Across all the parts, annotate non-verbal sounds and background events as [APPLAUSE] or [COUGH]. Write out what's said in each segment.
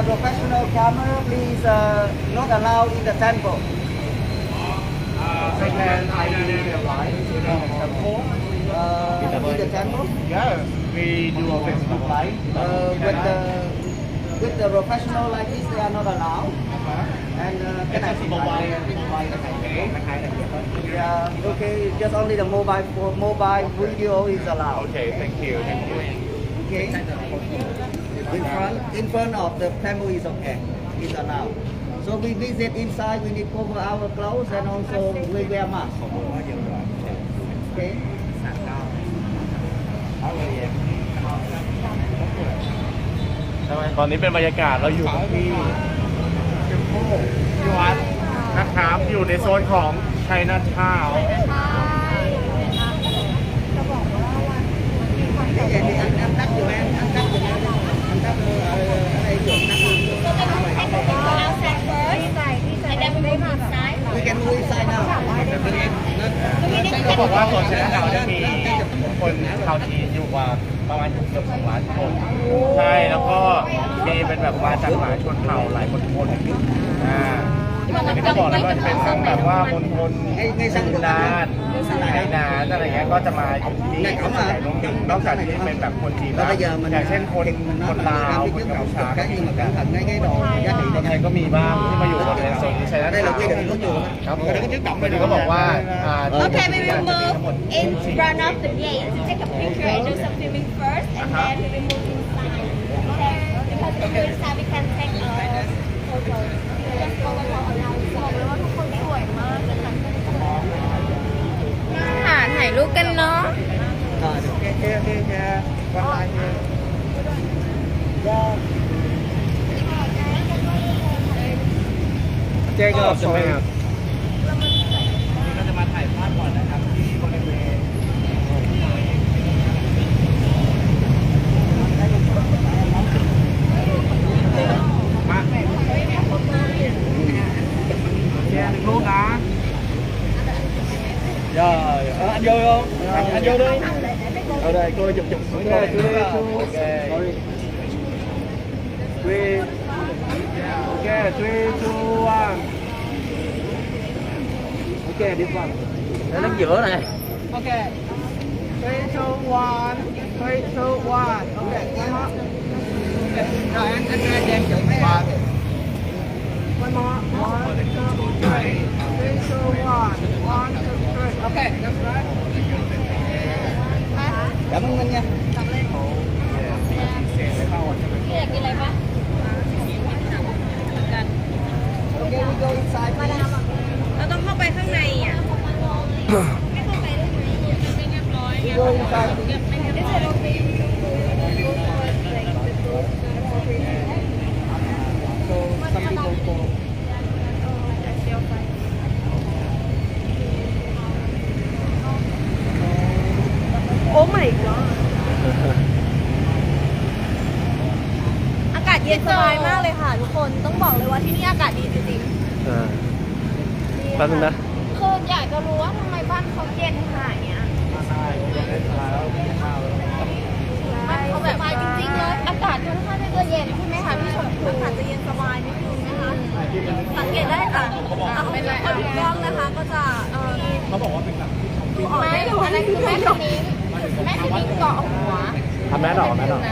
professional camera, please uh, not allowed in the temple. Uh, uh, Second ID live in the temple. Uh, in the temple? Yes, we do a Facebook live. Uh, with the with the professional like this, they are not allowed. Uh-huh. And uh, can I see mobile? Yeah, okay. Just only the mobile for mobile video is allowed. Okay, thank you, thank you. Okay. In front, in front of the temple is okay. Is allowed. So we visit inside. We need cover our clothes and also we wear mask. Okay. ตอนนี้เป็นบรรยากาศเราอยู่ที่เทมโพที่วัดนะครับอยู่ในโซนของชัยนาทาวน์ Cái gì thì anh anh đắp giùm em, anh đắp giùm em. Anh đắp ờ, ở đây giùm đắp giùm. We can move inside now. เขาบอกว่าโซนชัยนาทาวน์เนี่ยมีคนชาวจีน อยู่กว่าประมาณเกือบสองล้านคน ใช่ แล้วก็มีเป็นแบบมาจากหลายชนเผ่าหลายคนคนอ่า อย่างที่บอกเลยว่าเป็นทั้งแบบว่ามณฑล Ngay ngay sang นานไหนนานอะไรเงี้ยก็จะมาอยู่ที่นี่ก็ส่วนใหญ่รวมถึงนอกจากที่เป็นแบบคนจีน Và แล้ว bây giờ mình อย่างเช่นคน mình ค nói น là ลาว Việt คน Nam กัม biết พู tất ชา cả nhưng mà cẩn thận ngay cái đồ giá trị คน đây ไทย nha. ก็มีบ้างที่มาอยู่บริเวณโซนนี้ใช้ได้ Đây là quy định của chùa. ครับผมคือเขาบอกว่าอ่า Okay, we ที่ will จะมีทั้งหมด move in front of the gate to take a picture and do some filming first, and then we will move Chơi cáiใช่ไหมครับนี่ก็จะมาถ่ายภาพก่อนนะครับที่บริเวณมาแชร์หนึ่งรูปนะ Rồi, ờ, anh vô không? Anh, anh vô đi. Ở đây, cô chụp chụp. Ok, Ok, ok. Sorry. Three. Okay, three, two, one. Ok, đi qua đây đứng giữa này. Ok. Three, two, one. Three, two, one. Ok. Rồi, anh, anh ra cho em chụp mấy One. em. One more. One, two, three. Three, two, โอ้ไม่ก็อากาศเย็นสบายมากเลยค่ะทุกคน ต้องบอกเลยว่าที่นี่อากาศดีจริงอ่าๆแป๊บนึงนะ คืออยากจะรู้ว่าทำไมบ้านเขาเย็นขนาดเนี้ยมันเขาแบบสบายจริงๆเลย อากาศค่อนข้างที่จะเย็นใช่ไหมคะพี่ชมพูอากาศจะเย็นสบายนิดนึงนะคะ สังเกตได้จากอะเป็นไรอะกล้องนะคะก็จะเอ่อเขาบอกว่าเป็นแบบดูออกไม่ดูอันนั้นคือแม่คณิ้งแม่คณิ้งเกาะหัวทำแม่ดอกแม่ดอกแ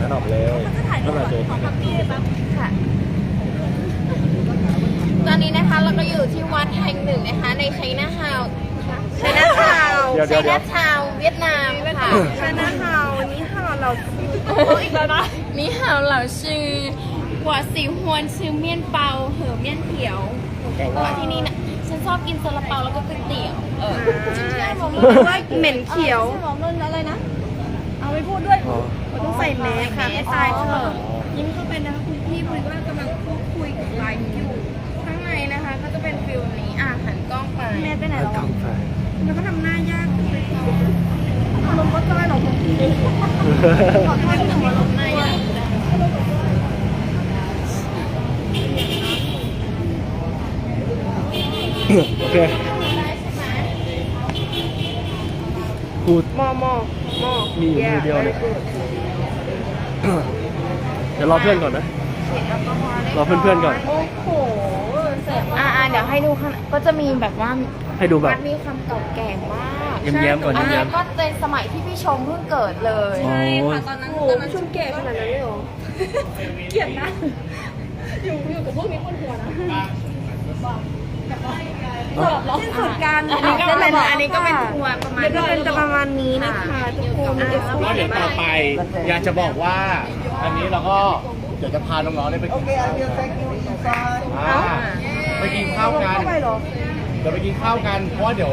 ม่ดอกเลยจะถ่ายรูไม่ปเป็นไรเจ๊ของพักตี้เลยปะค่ะ ตอนนี้นะคะเราก็อยู่ที่วัดแห่งหนึ่งนะคะ ในไชน่าฮาวไชน่าทาวเดี๋ยวไชเดี๋ยวเดี๋ยน่าวทาวเวียดนามค่ะไชน่าฮาวนี่ฮาวเราอีกแล้วนะนี่ฮาวเราชื่อหัวสีฮวนชื่อเมี่ยนเปาเหอเมี่ยนเขียวเออที่นี่นะฉันชอบกินซาลาเปาแล้วก็ก๋วยเตี๋ยวเออชื่ออะไรบอกว่าเหม็นเขียวบอกนุ่นอะไรนะ เอาไม่พูดด้วยอ๋อต้องใส่แมสค่ะไม่ตายเถอะยิ้มเข้าไปนะคะคุณ องไปแม่ไปไหนแล้วกำไฟแล้วก็ทำหน้ายากเลยอารมณ์ก็จ้อยหรอกคุณพี่ขอโทษที่หนูอารมณ์หน้ายากโอเคพูดมอมอมอมีอยู่มือเดียวเลยเดี๋ยวรอเพื่อนก่อนนะรอเพื่อนๆก่อน โอ้โหเสร็จอ่าเดี๋ยวให้ดูข้างในก็จะมีแบบว่าให้ดูแบบวัดมีความเก่าแก่มากเย้มๆก่อนอันเย้นี้มก็เป็นสมัยที่พี่ชมเพิ่งเกิดเลยโอ้ยตอนนั้นตอนนั้นชมแก่ขนาดนั้นเลยเหรอ เกลียดนะ อยู่อยู่กับพวกนี้คนหัวนะสิ้นสุดการอันนี้ก็เป็นอันนี้ก็เป็นทัวร์ประมาณก็เป็นจะประมาณนี้นะคะทุกคนก็เดี๋ยวต่อไป อยากจะบอกว่าอันนี้เราก็เดี๋ยวจะพาน้องๆได้ไปกิน Okay, I will take you inside. อ่า ไปกินข้าวกันเดี๋ยวไปกินข้าวกัน เพราะว่าเดี๋ยว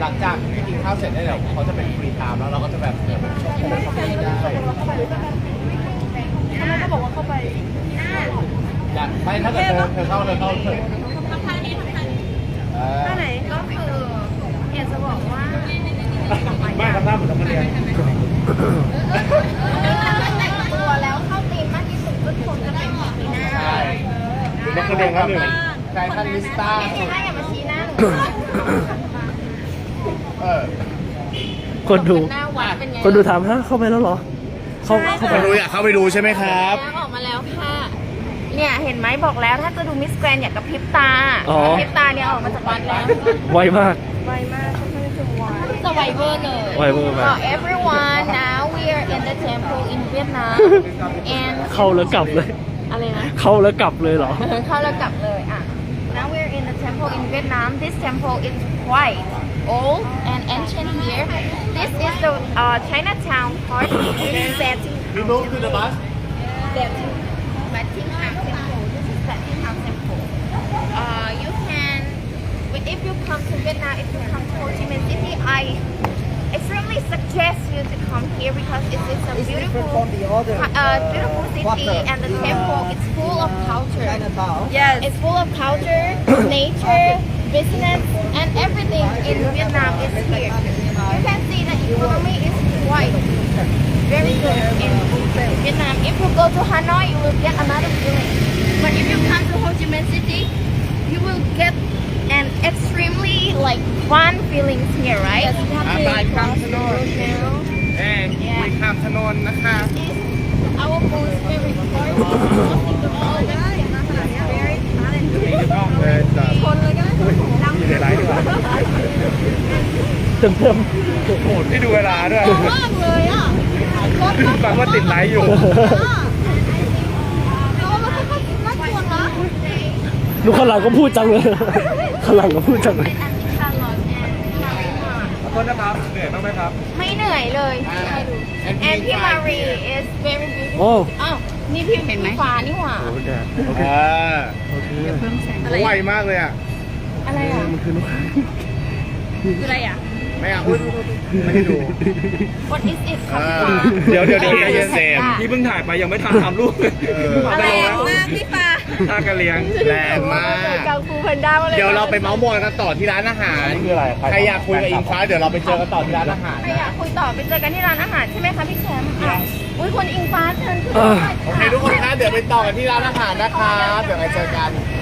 หลังจากที่กินข้าวเสร็จเนี่ยเดี๋ยวเขาจะเป็นฟรีไทม์แล้วเราก็จะแบบเดินชมได้อยากไม่ถ้าเกิดเธอเธอเข้าเธอเข้าเธอเออไหนก็คืออยากจะบอกว่าไม่ทำหน้าเหมือนนักเรียนแต่งตัวแล้วเข้าธีมมากที่สุดก็คงจะเป็นปีหน้าใช่นักเรียนครับหนึ่ง แฟชั่นนิสต้าไม่ใช่หน้าอย่ามาชี้หน้าหนูเออคนดู หน้าวัดเป็นไงคนดูถามฮะเข้าไปแล้วเหรอ เข้าเข้าไปไม่รู้อยากเข้าไปดูใช่ไหมครับ แล้วออกมาแล้วค่ะ เนี่ยเห็นไหมบอกแล้วถ้าจะดูมิสแกรนอย่ากระพริบตาอ๋อ กระพริบตาเนี่ยออกมาจากวัดแล้วไวมาก ไวมากค่อนข้างจะไว สไวเวอร์เลย ไวเวอร์มาก So everyone now we are in the temple in Vietnam and เข้าแล้วกลับเลย อะไรนะ เข้าแล้วกลับเลยเหรอ เข้าแล้วกลับเลยอะ temple in Vietnam. This temple is quite old and ancient here. This is the uh, Chinatown part. This is move to the bus Satin Satinham Temple. This is Satinham Temple. Uh, you can, if you come to Vietnam, if you come to Ho Chi Minh City, I extremely suggest you to come here because it is a It's beautiful, from the other uh, beautiful city quarter and the in, temple. uh, It's full of culture. Chinatown. Yes. It's full of culture, [COUGHS] nature, business, and everything in Vietnam is here. You can see the economy is quite very good in Vietnam. If you go to Hanoi, you will get another feeling. But if you come to Ho Chi Minh City, you will get an extremely like fun feelings here, right? Yes, you have Ah, bye, come to know. เอ้ยคุยข้ามถนนนะคะ Our most favorite part. Oh, very นี่ก็ต้องเลยจะคนเลยก็ได้อยู่ในไลฟ์ดีกว่าเต็มเต็มโหดที่ดูเวลาด้วยมากเลยอะรถฟังว่าติดไลฟ์อยู่แต่ว่ามันก็น่ากลัวนะดูข้างหลังก็พูดจังเลย ข้างหลังก็พูดจังเลยเป็นอันที่คาร์ลอสแอนขอโทษนะครับเหนื่อยบ้างไหมครับ ไม่เหนื่อยเลย And แอนพี่มารี is very beautiful โอ้อ้าวนี่พี่เห็นไหมฟ้านี่หว่าโหแดดโอเคอ่าโอเคไวมากเลยอะอะไรอะมันคือลูกค้าคืออะไรอะไม่อะอุ๊ยไม่ได้ดู What is it คะอ่าพี่ฟ้าเดี๋ยวเดี๋ยวเดี๋ยวใจเย็นเซมที่เพิ่งถ่ายไปยังไม่ทันทำรูปเลยเออแรงมากพี่ฟ้า ท่ากระเลียงแรงมาก กังฟูแพนด้ามาเลยเดี๋ยวเราไปเมาส์มอยกันต่อที่ร้านอาหารคืออะไรใครอยากคุยกับอิงฟ้าเดี๋ยวเราไปเจอกันต่อที่ร้านอาหารใครอยานะกคุยต่อไปเจอกันที่ร้านอาหารใช่ไหมคะพี่แชมป์อะอุ้ยคนอิงฟ้าเชิญขึ้นอ่ามาโอเคทุกคนคะเดี๋ยวไปต่อกันที่ร้านอาหารนะครับเดี๋ยวไปเจอกันค